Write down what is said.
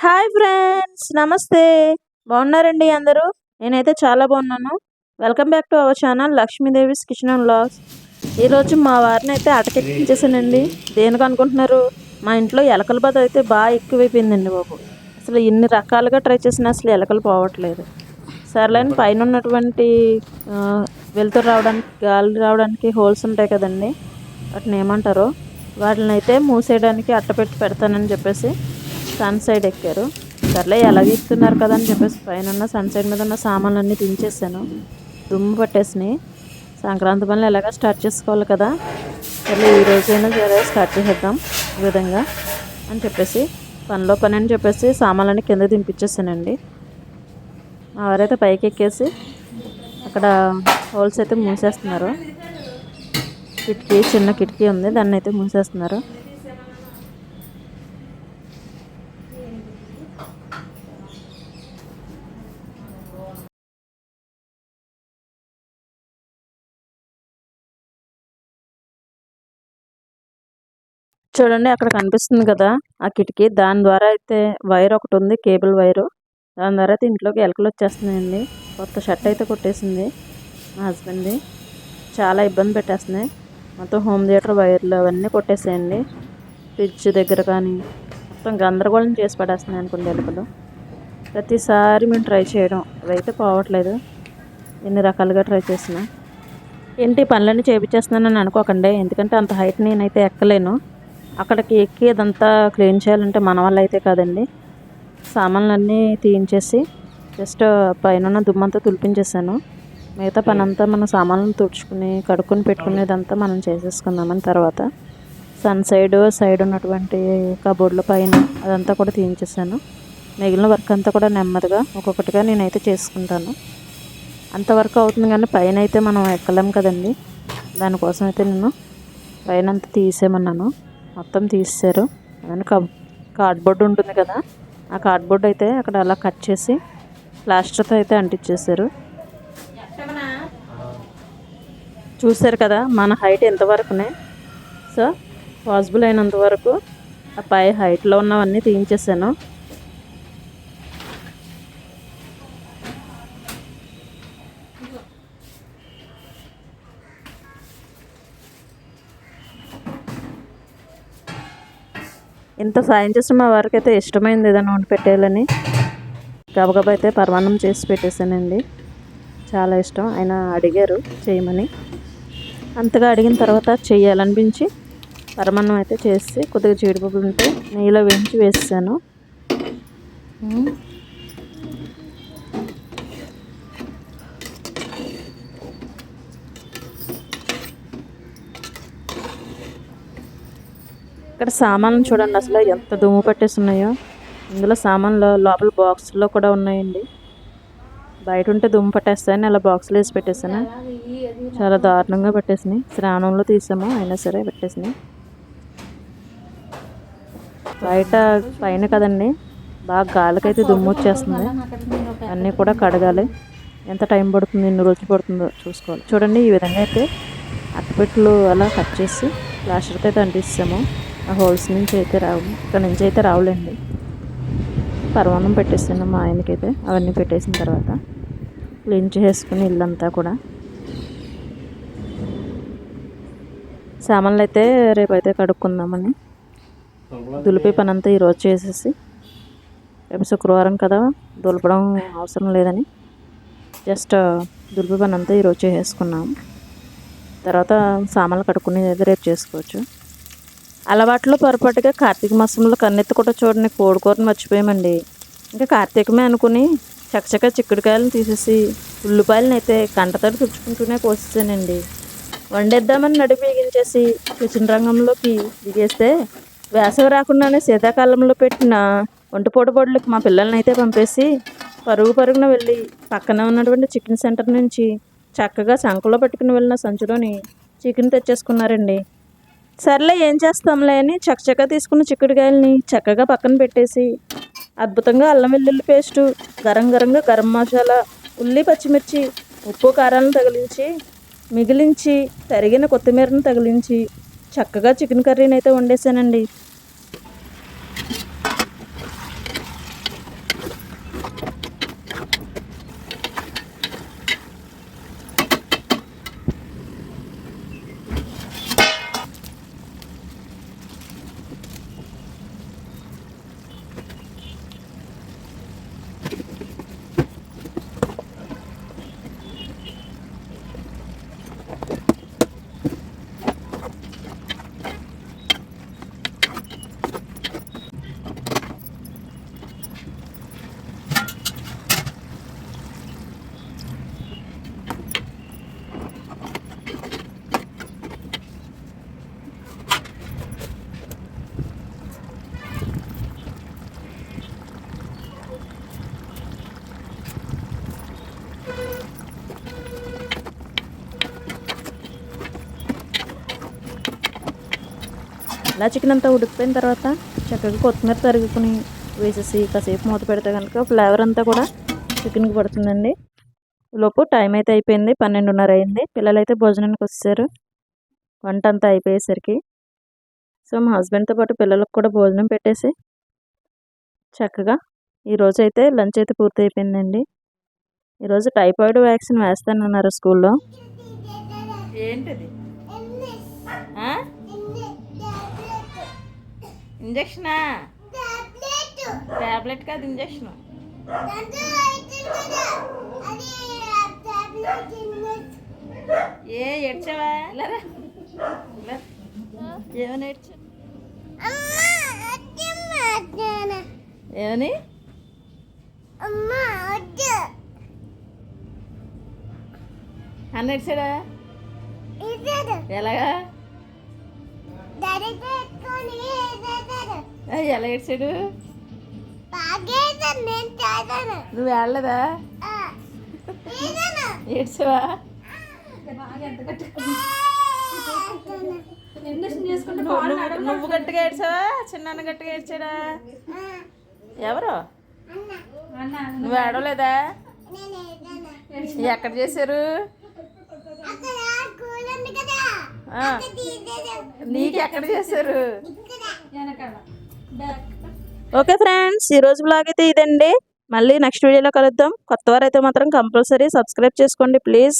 Hi friends నమస్తే. బాగున్నారండి అందరూ? నేనైతే చాలా బాగున్నాను. Welcome back to our channel Lakshmidevi's kitchen and vlogs. ఈరోజు మా వారిని అయితే అటకెక్కించేసానండి. దేనికి అనుకుంటున్నారు? మా ఇంట్లో ఎలకల బాధ అయితే బాగా ఎక్కువైపోయిందండి బాబు. అసలు ఎన్ని రకాలుగా ట్రై చేసినా అసలు ఎలకలు పోవట్లేదు. సర్లేని పైన ఉన్నటువంటి వెలుతురు రావడానికి గాలి రావడానికి హోల్స్ ఉంటాయి కదండి. వాటిని ఏమంటారో? వాటిని అయితే మూసేయడానికి అట్టపెట్టి పెడతానని చెప్పేసి సన్ సైడ్ ఎక్కారు. సర్లే ఎలాగ ఎక్కుతున్నారు కదా అని చెప్పేసి పైన ఉన్న సన్ సైడ్ మీద ఉన్న సామాన్లు అన్నీ దించేసాను. దుమ్ము పట్టేసినాయి. సంక్రాంతి పనులు ఎలాగ స్టార్ట్ చేసుకోవాలి కదా? సర్లే ఈ రోజైనా సరే స్టార్ట్ చేసేద్దాం ఈ విధంగా అని చెప్పేసి పనిలో పని అని చెప్పేసి సామాన్లన్నీ కింద దింపించేసానండి మా వారైతే పైకి ఎక్కేసి అక్కడ హోల్స్ అయితే మూసేస్తున్నారు. కిటికీ చిన్న కిటికీ ఉంది. దాన్ని అయితే మూసేస్తున్నారు. చూడండి అక్కడ కనిపిస్తుంది కదా ఆ కిటికీ. దాని ద్వారా అయితే వైర్ ఒకటి ఉంది కేబుల్ వైరు. దాని ద్వారా అయితే ఇంట్లోకి ఎలకలు వచ్చేస్తున్నాయండి. కొత్త షర్ట్ అయితే కొట్టేసింది మా హస్బెండ్ది. చాలా ఇబ్బంది పెట్టేస్తున్నాయి మొత్తం హోమ్ థియేటర్ వైర్లు అవన్నీ కొట్టేసేయండి. ఫ్రిడ్జ్ దగ్గర కానీ మొత్తం గందరగోళం చేసి పడేస్తున్నాయి అనుకోండి ఎలుకలు. ప్రతిసారి మేము ట్రై చేయడం. అవైతే పోవట్లేదు. ఎన్ని రకాలుగా ట్రై చేసినా. ఏంటి పనులన్నీ చేపించేస్తున్నానని అనుకోకండి. ఎందుకంటే అంత హైట్ నేనైతే ఎక్కలేను. అక్కడికి ఎక్కి అదంతా క్లీన్ చేయాలంటే మన వల్ల అయితే కాదండి. సామాన్లన్నీ తీయించేసి జస్ట్ పైన దుమ్మంతా తుడిపించేసాను మిగతా పని అంతా మన సామాన్లను తుడుచుకుని కడుక్కొని పెట్టుకునేదంతా మనం చేసేసుకుందామని తర్వాత సన్ సైడ్ సైడ్ ఉన్నటువంటి కబోర్డ్ల పైన అదంతా కూడా తీయించేసాను మిగిలిన వర్క్ అంతా కూడా నెమ్మదిగా ఒక్కొక్కటిగా నేనైతే చేసుకుంటాను. అంతవరకు అవుతుంది కానీ పైన అయితే మనం ఎక్కలేం కదండి. దానికోసం అయితే నేను పైన అంతా తీసేయమన్నాను. మొత్తం తీసేశారు. వెనక కార్డ్బోర్డ్ ఉంటుంది కదా ఆ కార్డ్బోర్డ్ అయితే అక్కడ అలా కట్ చేసి ప్లాస్టర్తో అయితే అంటించేశారు. చూశారు కదా మన హైట్ ఎంతవరకునే సో పాసిబుల్ అయినంత వరకు ఆ పై హైట్లో ఉన్నవన్నీ తీయించేసాను ఇంత సాయం చేసిన మా వారికి అయితే ఇష్టమైంది ఏదైనా వండి పెట్టేయాలని. గబగబా అయితే పరమాన్నం చేసి పెట్టేశానండి. చాలా ఇష్టం. ఆయన అడిగారు చేయమని. అంతగా అడిగిన తర్వాత చేయాలనిపించి పరమాన్నం అయితే చేసి కొద్దిగా జీడిపప్పు ఉంటే నెయ్యిలో వేయించి వేసాను ఇక్కడ సామాన్లు చూడండి అసలు ఎంత దుమ్ము పట్టేసి ఉన్నాయో ఇందులో సామాన్లు లోపల బాక్స్లో కూడా ఉన్నాయండి. బయట ఉంటే దుమ్ము పట్టేస్తాయని అలా బాక్స్లో వేసి పెట్టేసాను చాలా దారుణంగా పెట్టేసినాయి. శ్రావణంలో తీసాము అయినా సరే పెట్టేసినాయి. బయట పైన కదండి బాగా గాలికైతే దుమ్ము వచ్చేస్తుంది. అన్నీ కూడా కడగాలి. ఎంత టైం పడుతుంది ఎన్ని రోజులు పడుతుందో చూసుకోవాలి. చూడండి ఈ విధంగా అయితే అట్టపెట్లు అలా కట్ చేసి ప్లాస్టర్తో అయితే అంటిస్తాము. ఆ హోల్స్ నుంచి అయితే రావు ఇక్కడ నుంచి అయితే రావులేండి. పర్వాణం పెట్టేస్తున్నాం మా ఆయనకైతే అవన్నీ పెట్టేసిన తర్వాత. క్లీన్ చేసుకుని ఇల్లంతా కూడా. సామాన్లు అయితే రేపైతే కడుక్కుందామని. దులిపే పని అంతా ఈరోజు చేసేసి రేపు శుక్రవారం కదా దులపడం అవసరం లేదని. జస్ట్ దులిపే పని అంతా ఈరోజు చేసేసుకున్నాం తర్వాత సామాన్లు కడుక్కుని రేపు చేసుకోవచ్చు. అలవాట్లో పొరపాటుగా కార్తీక మాసంలో కన్నెత్తి కూడా చూడని కోడికూరని మర్చిపోయామండి. ఇంకా కార్తీకమే అనుకుని చక్కచక్క చిక్కుడుకాయలను తీసేసి ఉల్లిపాయలను అయితే కంటతడి తుడుచుకుంటూనే కోసేసానండి. వండేద్దామని నడి బిగించేసి కిచెన్ రంగంలోకి దిగేస్తే వేసవి రాకుండానే శీతాకాలంలో పెట్టిన ఒంటిపూట బొడ్లకు మా పిల్లల్ని అయితే పంపేసి పరుగు పరుగున వెళ్ళి పక్కన ఉన్నటువంటి చికెన్ సెంటర్ నుంచి చక్కగా సంకలో పట్టుకుని వెళ్ళిన సంచులోని చికెన్ తెచ్చేసుకున్నారండి. సర్లే ఏం చేస్తాంలే అని చక్కచక్క తీసుకున్న చిక్కుడుకాయలని చక్కగా పక్కన పెట్టేసి అద్భుతంగా అల్లం వెల్లుల్లి పేస్టు గరం గరంగా గరం మసాలా ఉల్లి పచ్చిమిర్చి ఉప్పు కారాలను తగిలించి మిగిలించి తరిగిన కొత్తిమీరను తగిలించి చక్కగా చికెన్ కర్రీని అయితే వండేసానండి ఇలా చికెన్ అంతా ఉడికిపోయిన తర్వాత చక్కగా కొత్తిమీర తరుగుకుని వేసేసి కాసేపు మూత పెడితే కనుక ఫ్లేవర్ అంతా కూడా చికెన్కి పడుతుందండి. లోపు టైం అయితే అయిపోయింది పన్నెండున్నర అయింది. పిల్లలు అయితే భోజనానికి వచ్చేసారు వంట అంతా అయిపోయేసరికి. సో మా హస్బెండ్తో పాటు పిల్లలకు కూడా భోజనం పెట్టేసి చక్కగా ఈరోజు అయితే లంచ్ అయితే పూర్తి అయిపోయిందండి. ఈరోజు టైఫాయిడ్ వ్యాక్సిన్ వేస్తానన్నారు స్కూల్లో. ఏంటిది? ఇంజక్షనా? ట్యాబ్లెట్ కాదు ఇంజక్షన్. ఏ ఏడ్చావా. ఏమని ఏడ్చా? ఏమని? అన్న ఏడ్చాడా? ఎలాగా? ఎలా ఏడ్చాడు? నువ్వు వెళ్ళలేదా ఏడ్చావా? నువ్వు- గట్టిగా ఏడ్చావా? చిన్న గట్టిగా ఏడ్చాడా? ఎవరు? నువ్వు ఏడవలేదా? ఎక్కడ చేశారు? ఆ, నీకు ఎక్కడ చేశారు? ఓకే ఫ్రెండ్స్ ఈరోజు బ్లాగ్ అయితే ఇదండి. మళ్ళీ నెక్స్ట్ వీడియోలో కలుద్దాం. కొత్త వారైతే మాత్రం కంపల్సరీ సబ్స్క్రైబ్ చేసుకోండి ప్లీజ్